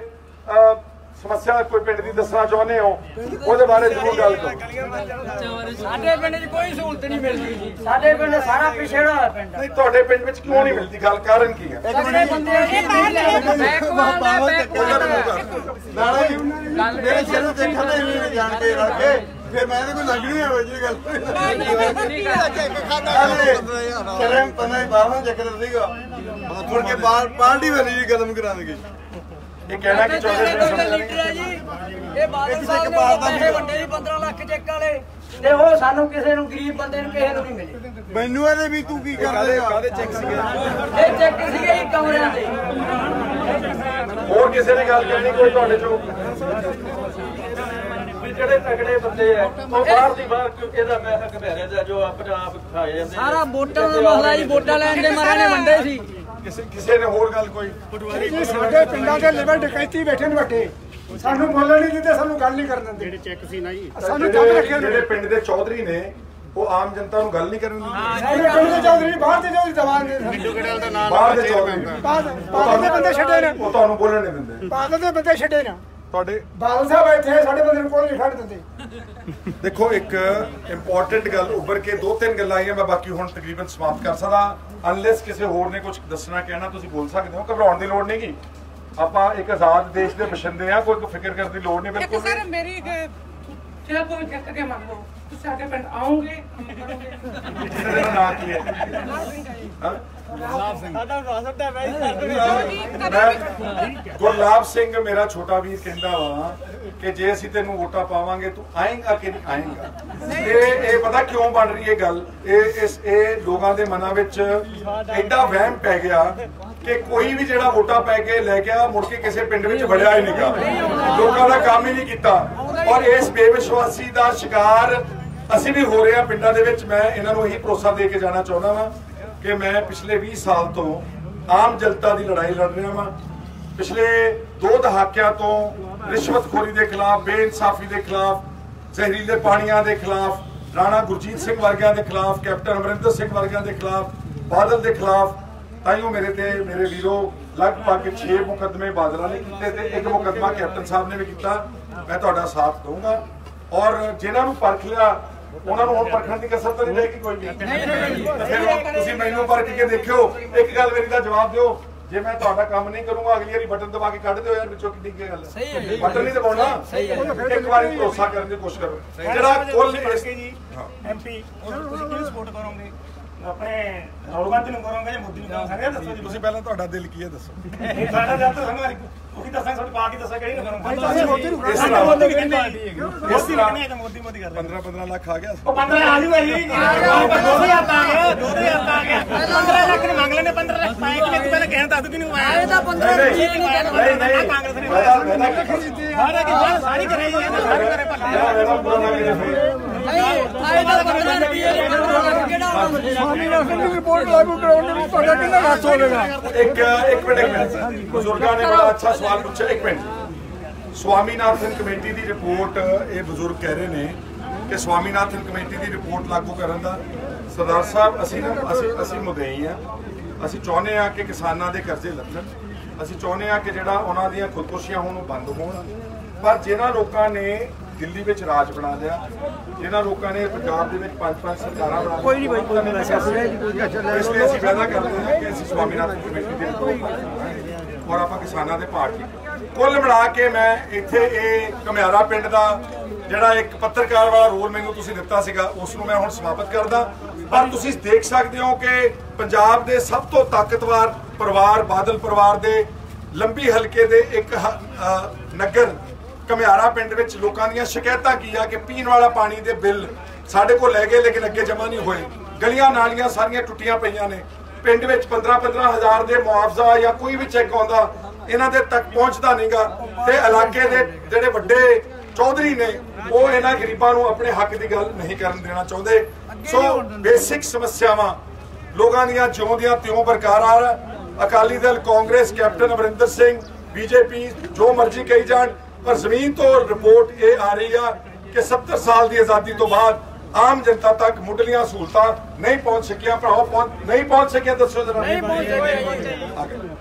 ਸਮੱਸਿਆ ਕੋਈ ਪਿੰਡ ਦੀ ਦੱਸਣਾ ਚਾਹੁੰਦੇ ਹੋ? ਉਹਦੇ ਬਾਰੇ ਜ਼ਰੂਰ ਗੱਲ ਕਰੋ। ਸਾਡੇ ਪਿੰਡ 'ਚ ਕੋਈ ਸਹੂਲਤ ਨਹੀਂ ਮਿਲਦੀ ਜੀ। ਸਾਡੇ ਪਿੰਡ ਸਾਰਾ ਪਿਛੜਾ ਹੋਇਆ ਪਿੰਡ। ਨਹੀਂ ਤੁਹਾਡੇ ਪਿੰਡ ਵਿੱਚ ਕਿਉਂ ਨਹੀਂ ਮਿਲਦੀ? ਗੱਲ ਕਾਰਨ ਕੀ ਹੈ? ਤਗੜੇ ਬੰਦੇ ਬੈਕਵਾਲ ਹੈ ਬੈਕਵਾਲ ਮੇਰੇ ਸਿਰ ਨੂੰ ਦੇਖਣ ਦੇ ਵੀ ਜਾਣ ਕੇ ਰੱਖੇ ਫਿਰ ਮੈਂ ਇਹਦੇ ਕੋਈ ਲੱਗਣੀ ਹੋਵੇ ਜੀ ਗੱਲ। ਕਰਮ ਪਨਾਈ ਬਾਹਾਂ ਚੱਕਰ ਸੀਗਾ। ਮੁੜ ਕੇ ਪਾਰਟੀ ਵਾਲੀ ਜੀ ਕਦਮ ਕਰਾਂਗੇ ਇਹ ਕਹਿਣਾ ਕਿ ਚਾਹੁੰਦੇ ਸੀ ਸਮਝ ਨਹੀਂ ਲੀਡਰ ਹੈ ਜੀ ਇਹ ਬਾਦਲ ਸਾਹਿਬ ਨੇ ਪੈਸੇ ਵੰਡੇ ਜੀ 15 ਲੱਖ ਚੈੱਕ ਵਾਲੇ। ਤੇ ਉਹ ਸਾਨੂੰ ਕਿਸੇ ਨੂੰ ਗਰੀਬ ਬੰਦੇ ਨੂੰ ਕਿਸੇ ਨੂੰ ਨਹੀਂ ਮਿਲੇ। ਮੈਨੂੰ ਇਹਦੇ ਵੀ ਤੂੰ ਕੀ ਕਰਦੇ? ਕਾਦੇ ਚੈੱਕ ਸੀਗੇ? ਇਹ ਚੈੱਕ ਸੀਗੇ ਜੀ ਕਮਰਿਆਂ ਦੇ। ਹੋਰ ਕਿਸੇ ਨੇ ਗੱਲ ਕਹਿਣੀ ਕੋਈ ਤੁਹਾਡੇ ਚੋਂ? ਜਿਹੜੇ ਤਗੜੇ ਬੰਦੇ ਆ ਉਹ ਬਾਹਰ ਦੀ ਬਾਹਰ ਕਿਉਂਕਿ ਇਹਦਾ ਪੈਸਾ ਘਬੇਰੇ ਦਾ ਜੋ ਆਪਣੇ ਆਪ ਖਾਏ ਜਾਂਦੇ ਸਾਰਾ ਵੋਟਾਂ ਦਾ ਮਸਲਾ ਜੀ ਵੋਟਾਂ ਲੈਣ ਦੇ ਮਾਰੇ ਨੇ ਵੰਡੇ ਸੀ। ਕਿਸੇ ਕਿਸੇ ਨੇ ਹੋਰ ਗੱਲ ਕੋਈ? ਜੀ ਸਾਡੇ ਪਿੰਡਾਂ ਦੇ ਲੈਵਲ ਡਕੈਤੀ ਬੈਠੇ ਨੇ ਵੱਡੇ ਸਾਨੂੰ ਬੋਲਣ ਨਹੀਂ ਦਿੰਦੇ ਸਾਨੂੰ ਗੱਲ ਨਹੀਂ ਕਰਨ ਦਿੰਦੇ। ਜਿਹੜੇ ਚੈੱਕ ਸੀ ਨਾ ਜੀ। ਸਾਨੂੰ ਜਿਹੜੇ ਰੱਖਿਆ ਜਿਹੜੇ ਪਿੰਡ ਦੇ ਚੌਧਰੀ ਨੇ ਉਹ ਆਮ ਜਨਤਾ ਨੂੰ ਗੱਲ ਨਹੀਂ ਕਰਨ ਦਿੰਦੇ। ਸਾਡੇ ਪਿੰਡ ਦੇ ਚੌਧਰੀ ਬਾਹਰ ਦੇ ਚੌਧਰੀ ਦਵਾਨ ਦੇ ਸਾਨੂੰ। ਬਾਹਰ ਦੇ ਚੌਧਰੀ। ਬਾਹਰ ਬਾਹਰ ਦੇ ਬੰਦੇ ਛੱਡੇ ਨੇ। ਉਹ ਤੁਹਾਨੂੰ ਬੋਲਣ ਨਹੀਂ ਦਿੰਦੇ। ਬਾਹਰ ਦੇ ਬੰਦੇ ਛੱਡੇ ਨੇ। ਤੁਹਾਡੇ ਬਾਦਲ ਸਾਹਿਬ ਬੈਠੇ ਸਾਡੇ ਬੰਦੇ ਨੂੰ ਕੋਈ ਨਹੀਂ ਖੜ ਦਿੰਦੇ। ਦੇਖੋ ਇੱਕ ਇੰਪੋਰਟੈਂਟ ਗੱਲ ਉੱਭਰ ਕੇ ਦੋ ਤਿੰਨ ਗੱਲਾਂ ਆਈਆਂ ਮੈਂ ਬਾਕੀ ਹੁਣ ਤਕਰੀਬਨ ਸਮਾਪਤ ਕਰ ਸਕਦਾ। ਅਨਲੈਸ ਕਿਸੇ ਹੋਰ ਨੇ ਕੁਝ ਦੱਸਣਾ ਕਹਿਣਾ ਤੁਸੀਂ ਬੋਲ ਸਕਦੇ ਹੋ ਘਬਰਾਉਣ ਦੀ ਲੋੜ ਨਹੀਂ ਗੀ ਆਪਾਂ ਇੱਕ ਆਜ਼ਾਦ ਦੇਸ਼ ਦੇ ਬਸ਼ਿੰਦੇ ਆ ਕੋਈ ਫਿਕਰ ਕਰਨ ਦੀ ਲੋੜ ਨਹੀਂ ਇੱਕ ਬਿਲਕੁਲ। ਸਰ। ਮੇਰੀ ਜਿਹੜਾ ਕੋਈ ਚੱਕ ਕੇ ਤੁਸੀਂ ਸਾਡੇ ਪਿੰਡ ਆਓਗੇ ਕੰਮ ਕਰੋਗੇ। ਕਿਸੇ ਦਾ ਨਾਂ ਕੀ ਹੈ? ਹਾਂ? ਗੁਰਲਾਬ ਸਿੰਘ ਮੇਰਾ ਛੋਟਾ ਵੀਰ ਕਹਿੰਦਾ ਵਾ ਕਿ ਜੇ ਅਸੀਂ ਤੈਨੂੰ ਵੋਟਾਂ ਪਾਵਾਂਗੇ ਤੂੰ ਆਏਂਗਾ ਕਿ ਨਹੀਂ ਆਏਂਗਾ? ਇਹ ਇਹ ਪਤਾ ਕਿਉਂ ਬਣ ਰਹੀ ਹੈ ਗੱਲ? ਇਹ ਇਸ ਇਹ ਲੋਕਾਂ ਦੇ ਮਨਾਂ ਵਿੱਚ ਐਡਾ ਵਹਿਮ ਪੈ ਗਿਆ ਕਿ ਕੋਈ ਵੀ ਜਿਹੜਾ ਵੋਟਾਂ ਪੈ ਕੇ ਲੈ ਗਿਆ ਮੁੜ ਕੇ ਕਿਸੇ ਪਿੰਡ ਵਿੱਚ ਵੜਿਆ ਹੀ ਨਹੀਂਗਾ ਲੋਕਾਂ ਦਾ ਕੰਮ ਹੀ ਨਹੀਂ ਕੀਤਾ। ਔਰ ਇਸ ਬੇਵਿਸ਼ਵਾਸੀ ਦਾ ਸ਼ਿਕਾਰ ਅਸੀਂ ਵੀ ਹੋ ਰਹੇ ਹਾਂ ਪਿੰਡਾਂ ਦੇ ਵਿੱਚ। ਮੈਂ ਇਹਨਾਂ ਨੂੰ ਇਹੀ ਭਰੋਸਾ ਦੇ ਕੇ ਜਾਣਾ ਚਾਹੁੰਦਾ ਵਾਂ ਕਿ ਮੈਂ ਪਿਛਲੇ 20 ਸਾਲ ਤੋਂ ਆਮ ਜਨਤਾ ਦੀ ਲੜਾਈ ਲੜ ਰਿਹਾ ਵਾਂ। ਪਿਛਲੇ ਦੋ ਦਹਾਕਿਆਂ ਤੋਂ ਰਿਸ਼ਵਤਖੋਰੀ ਦੇ ਖਿਲਾਫ, ਬੇਇਨਸਾਫੀ ਦੇ ਖਿਲਾਫ, ਜ਼ਹਿਰੀਲੇ ਪਾਣੀਆਂ ਦੇ ਖਿਲਾਫ, ਰਾਣਾ ਗੁਰਜੀਤ ਸਿੰਘ ਵਰਗਿਆਂ ਦੇ ਖਿਲਾਫ, ਕੈਪਟਨ ਅਮਰਿੰਦਰ ਸਿੰਘ ਵਰਗਿਆਂ ਦੇ ਖਿਲਾਫ, ਬਾਦਲ ਦੇ ਖਿਲਾਫ ਤਾਈਓ ਮੇਰੇ ਤੇ ਮੇਰੇ ਵੀਰੋ ਲਗਭਗ 6 ਮੁਕੱਦਮੇ ਬਾਦਲਾਂ ਨੇ ਕੀਤੇ ਤੇ ਇੱਕ ਮੁਕੱਦਮਾ ਕੈਪਟਨ ਸਾਹਿਬ ਨੇ ਵੀ ਕੀਤਾ। ਮੈਂ ਤੁਹਾਡਾ ਸਾਥ ਦਊਂਗਾ। ਔਰ ਜਿਨ੍ਹਾਂ ਨੂੰ ਪਰਖ ਲਿਆ ਉਹਨਾਂ ਨੂੰ ਹੁਣ ਪਰਖਣ ਦੀ ਕਸਰ ਤਾਂ ਨਹੀਂ ਰਹੇਗੀ ਕੋਈ ਵੀ। ਫਿਰ ਤੁਸੀਂ ਮੈਨੂੰ ਪਰਖ ਕੇ ਦੇਖਿਓ। ਇੱਕ ਗੱਲ ਮੇਰੀ ਦਾ ਜਵਾਬ ਦਿਓ। ਜੇ ਮੈਂ ਤੁਹਾਡਾ ਕੰਮ ਨਹੀਂ ਕਰੂੰਗਾ ਅਗਲੀ ਵਾਰੀ ਬਟਨ ਦਬਾ ਕੇ ਕੱਢ ਦਿਓ ਯਾਰ ਵਿੱਚੋਂ ਕਿੰਨੀ ਕੀ ਗੱਲ ਸਹੀ ਹੈ ਬਟਨ ਨਹੀਂ ਦਬਾਉਣਾ। ਇੱਕ ਵਾਰੀ ਭਰੋਸਾ ਕਰਨ ਦੀ ਕੋਸ਼ਿਸ਼ ਕਰੋ। ਜਿਹੜਾ ਕੁੱਲ ਇਸ ਐਮਪੀ ਤੁਸੀਂ ਕਿਹਨੂੰ ਸਪੋਰਟ ਕਰੋਗੇ? ਆਪਣੇ ਗਾਂਧੀ ਨੂੰ ਕਰੋਗੇ ਜਾਂ ਮੋਦੀ ਨੂੰ ਕਰੋਗੇ? ਦੱਸੋ ਜੀ। ਤੁਸੀਂ ਪਹਿਲਾਂ ਤੁਹਾਡਾ ਦਿਲ ਕੀ ਹੈ ਦੱਸੋ। ਸਾਡਾ ਜਦ ਤੱਕ ਸਾਨੂੰ ਉਹੀ ਦੱਸਾਂ ਤੁਹਾਡੀ ਪਾਰਟੀ ਦੱਸਾਂ ਕਿਹੜੀ ਨੂੰ ਕਰੋਗੇ ਅਸੀਂ ਮੋਦੀ ਨੂੰ ਇਸ ਤਰ੍ਹਾਂ। ਮੋਦੀ ਵੀ ਕਹਿੰਦੇ ਮੋਦੀ ਕਹਿੰਦੇ ਤਾਂ ਮੋਦੀ ਮੋਦੀ ਕਰਦੇ। 15 15 ਲੱਖ ਆ ਗਿਆ। ਉਹ 15 ਆ ਜੂਗਾ ਜੀ 2000 ਤਾਂ ਆ ਗਿਆ 2000 ਤਾਂ ਆ ਗਿਆ। 15 ਲੱਖ ਨੇ ਮੰਗ ਲੈਣੇ 15 ਲੱਖ ਪਾਏ। ਕਿ ਪਹਿਲਾਂ ਕਹਿਣ ਦੱਸ ਦੂ ਕਿ ਨਹੀਂ ਆਇਆ? ਇਹ ਤਾਂ 15 ਨਹੀਂ ਨਹੀਂ ਨਹੀਂ ਕਾਂਗਰਸ ਨੇ ਮੈਂ ਮੈਂ ਤਾਂ ਸਾਰਾ ਕੀ ਸਾਰੀ ਕਰਾਈ ਜੀ ਸਾਰੇ ਕਰੇ ਭੱਲੇ ਮੇਰਾ ਮੇਰਾ ਬੁਰਾ ਲੱਗ ਰਿਹਾ ਫਿਰ। ਨਹੀਂ ਆਏ ਤਾਂ 15 ਰੁਪਏ ਦੇ ਕਿਹੜਾ ਉਹਨਾਂ ਰਿਪੋਰਟ ਲਾਗੂ ਕਰਾਉਣ ਨੂੰ ਤੁਹਾਡਾ ਕਿੰਨਾ ਖਰਚ ਹੋਵੇਗਾ ਇੱਕ ਇੱਕ ਮਿੰਟ ਇੱਕ ਮਿੰਟ। ਬਜ਼ੁਰਗਾਂ ਨੇ ਬੜਾ ਅੱਛਾ ਸਵਾਲ ਪੁੱਛਿਆ। ਇੱਕ ਮਿੰਟ। ਸਵਾਮੀਨਾਥਨ ਕਮੇਟੀ ਦੀ ਰਿਪੋਰਟ, ਇਹ ਬਜ਼ੁਰਗ ਕਹਿ ਰਹੇ ਨੇ ਕਿ ਸਵਾਮੀਨਾਥਨ ਕਮੇਟੀ ਦੀ ਰਿਪੋਰਟ ਲਾਗੂ ਕਰਨ ਦਾ ਸਰਦਾਰ ਸਾਹਿਬ, ਅਸੀਂ ਨਾ, ਅਸੀਂ ਅਸੀਂ ਮੁਦਈ ਆ। ਅਸੀਂ ਚਾਹੁੰਦੇ ਆ ਕਿ ਕਿਸਾਨਾਂ ਦੇ ਕਰਜ਼ੇ ਲੱਥਣ। ਅਸੀਂ ਚਾਹੁੰਦੇ ਆ ਕਿ ਜਿਹੜਾ ਉਹਨਾਂ ਦੀਆਂ ਖੁਦਕੁਸ਼ੀਆਂ ਹੋਣ, ਉਹ ਬੰਦ ਹੋਣ। ਪਰ ਜਿਹਨਾਂ ਲੋਕਾਂ ਨੇ ਦਿੱਲੀ ਵਿੱਚ ਰਾਜ ਬਣਾ ਲਿਆ। ਜਿਨ੍ਹਾਂ ਲੋਕਾਂ ਨੇ ਪੰਜਾਬ ਦੇ ਵਿੱਚ ਪੰਜ ਪੰਜ ਸਰਕਾਰਾਂ ਬਣਾ ਕੋਈ ਨਹੀਂ ਬਾਈ ਕੋਈ ਨਹੀਂ ਇਸ ਲਈ ਅਸੀਂ ਵਾਅਦਾ ਕਰਦੇ ਹਾਂ ਕਿ ਅਸੀਂ ਸਵਾਮੀਨਾਥਨ ਕਮੇਟੀ ਦੇ ਰਿਪੋਰਟ ਔਰ ਆਪਾਂ ਕਿਸਾਨਾਂ ਦੇ ਠੀਕ ਕੁੱਲ ਮਿਲਾ ਕੇ ਮੈਂ ਇੱਥੇ ਇਹ ਘਮਿਆਰਾ ਪਿੰਡ ਦਾ ਜਿਹੜਾ ਇੱਕ ਪੱਤਰਕਾਰ ਵਾਲਾ ਰੋਲ ਮੈਨੂੰ ਤੁਸੀਂ ਦਿੱਤਾ ਸੀਗਾ ਉਸ ਨੂੰ ਮੈਂ ਹੁਣ ਸਮਾਪਤ ਕਰਦਾ। ਪਰ ਤੁਸੀਂ ਦੇਖ ਸਕਦੇ ਹੋ ਕਿ ਪੰਜਾਬ ਦੇ ਸਭ ਤੋਂ ਤਾਕਤਵਰ ਪਰਿਵਾਰ ਬਾਦਲ ਪਰਿਵਾਰ ਦੇ ਲੰਬੀ ਹਲਕੇ ਦੇ ਇੱਕ ਨਗਰ ਘਮਿਆਰਾ ਪਿੰਡ ਵਿੱਚ ਲੋਕਾਂ ਦੀਆਂ ਸ਼ਿਕਾਇਤਾਂ ਕੀ ਆ ਕਿ ਪੀਣ ਵਾਲਾ ਪਾਣੀ ਦੇ ਬਿੱਲ ਸਾਡੇ ਕੋਲ ਲੈ ਗਏ, ਲੇਕਿਨ ਅੱਗੇ ਜਮ੍ਹਾਂ ਨਹੀਂ ਹੋਏ। ਗਲੀਆਂ ਨਾਲੀਆਂ ਸਾਰੀਆਂ ਟੁੱਟੀਆਂ ਪਈਆਂ ਨੇ। ਪਿੰਡ ਵਿੱਚ 15-15 ਹਜ਼ਾਰ ਦੇ ਮੁਆਵਜ਼ਾ ਜਾਂ ਕੋਈ ਵੀ ਚੈੱਕ ਆਉਂਦਾ, ਇਹਨਾਂ ਦੇ ਤੱਕ ਪਹੁੰਚਦਾ ਨਹੀਂਗਾ। ਤੇ ਇਲਾਕੇ ਦੇ ਜਿਹੜੇ ਵੱਡੇ ਚੌਧਰੀ ਨੇ, ਉਹ ਇਹਨਾਂ ਗਰੀਬਾਂ ਨੂੰ ਆਪਣੇ ਹੱਕ ਦੀ ਗੱਲ ਨਹੀਂ ਕਰਨ ਦੇਣਾ ਚਾਹੁੰਦੇ। ਸੋ, ਬੇਸਿਕ ਸਮੱਸਿਆਵਾਂ। ਲੋਕਾਂ ਦੀਆਂ ਜਿਉਂ ਦੀਆਂ ਤਿਉਂ ਬਰਕਰਾਰ ਅਕਾਲੀ ਦਲ, ਕਾਂਗਰਸ, ਕੈਪਟਨ ਅਮਰਿੰਦਰ ਸਿੰਘ, ਬੀਜੇਪੀ, ਜੋ ਮਰਜ਼ੀ ਕਹੀ ਜਾਣ ਪਰ ਜ਼ਮੀਨ ਤੋਂ ਰਿਪੋਰਟ ਇਹ ਆ ਰਹੀ ਆ ਕਿ 70 ਸਾਲ ਦੀ ਆਜ਼ਾਦੀ ਤੋਂ ਬਾਅਦ ਆਮ ਜਨਤਾ ਤੱਕ ਮੁੱਢਲੀਆਂ ਸਹੂਲਤਾਂ ਨਹੀਂ ਪਹੁੰਚ ਸਕੀਆਂ ਭਰਾਓ ਪਹੁੰਚ ਨਹੀਂ ਪਹੁੰਚ ਸਕੀਆਂ ਦੱਸੋ ਜਰਾ। ਨਹੀਂ ਪਹੁੰਚ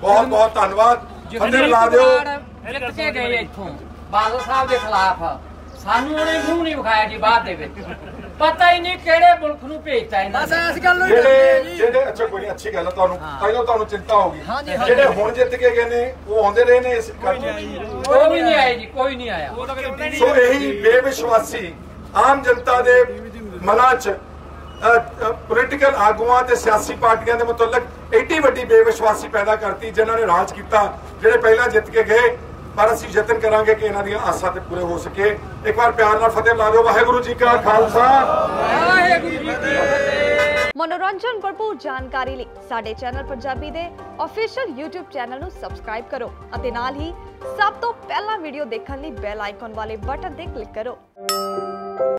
ਬਹੁਤ ਬਹੁਤ ਧੰਨਵਾਦ। ਫਤਿਹ ਲਾ ਦਿਓ। ਜਿੱਤ ਕੇ ਗਏ ਇੱਥੋਂ ਬਾਦਲ ਸਾਹਿਬ ਦੇ ਖਿਲਾਫ। ਸਾਨੂੰ ਉਹਨੇ ਮੂੰਹ ਨਹੀਂ ਵਿਖਾਇਆ ਜੀ ਬਾਅਦ ਦੇ ਵਿੱਚ। ਪਤਾ ਹੀ ਨਹੀਂ ਕਿਹੜੇ ਮੁਲਕ ਨੂੰ ਭੇਜਤਾ ਇਹਨਾਂ ਬਸ ਇਸ ਗੱਲ ਨੂੰ ਜਿਹੜੇ ਜਿਹੜੇ ਅੱਛਾ ਕੋਈ ਨਹੀਂ ਅੱਛੀ ਗੱਲ ਹੈ ਤੁਹਾਨੂੰ ਪਹਿਲਾਂ ਤੁਹਾਨੂੰ ਚਿੰਤਾ ਹੋਗੀ। ਜਿਹੜੇ ਹੁਣ ਜਿੱਤ ਕੇ ਗਏ ਨੇ ਉਹ ਆਉਂਦੇ ਰਹੇ ਨੇ ਇਸ ਕਰਕੇ ਕੋਈ ਵੀ ਨਹੀਂ ਆਏ ਜੀ ਕੋਈ ਨਹੀਂ ਆਇਆ। ਸੋ ਇਹੀ ਬੇਵਿਸ਼ਵਾਸੀ ਆਮ ਜਨਤਾ ਦੇ ਮਨਾਂ 'ਚ ਪੋਲੀਟੀਕਲ ਆਗੂਆਂ ਤੇ ਸਿਆਸੀ ਪਾਰਟੀਆਂ ਦੇ ਮੁਤਲਕ ਐਡੀ ਵੱਡੀ ਬੇਵਿਸ਼ਵਾਸੀ ਪੈਦਾ ਕਰਤੀ ਜਿਨ੍ਹਾਂ ਨੇ ਰਾਜ ਕੀਤਾ ਜਿਹੜੇ ਪਹਿਲਾਂ ਜਿੱਤ ਕੇ ਗਏ ਪਰ ਅਸੀਂ ਯਤਨ ਕਰਾਂਗੇ ਕਿ ਇਹਨਾਂ ਦੀਆਂ ਆਸਾਂ ਤੇ ਪੂਰੇ ਹੋ ਸਕੇ। ਇੱਕ ਵਾਰ ਪਿਆਰ ਨਾਲ ਫਤਿਹ ਬੁਲਾ ਦਿਓ ਵਾਹਿਗੁਰੂ ਜੀ ਕਾ ਖਾਲਸਾ। ਮਨੋਰੰਜਨ ਭਰਪੂਰ ਜਾਣਕਾਰੀ ਲਈ ਸਾਡੇ ਚੈਨਲ ਪੰਜਾਬੀ ਦੇ ਅਫੀਸ਼ੀਅਲ YouTube ਚੈਨਲ ਨੂੰ ਸਬਸਕ੍ਰਾਈਬ ਕਰੋ ਅਤੇ ਨਾਲ ਹੀ ਸਭ ਤੋਂ ਪਹਿਲਾਂ ਵੀਡੀਓ ਦੇਖਣ ਲਈ ਬੈਲ ਆਈਕਨ ਵਾਲੇ ਬਟਨ ਤੇ ਕਲਿੱਕ ਕਰੋ।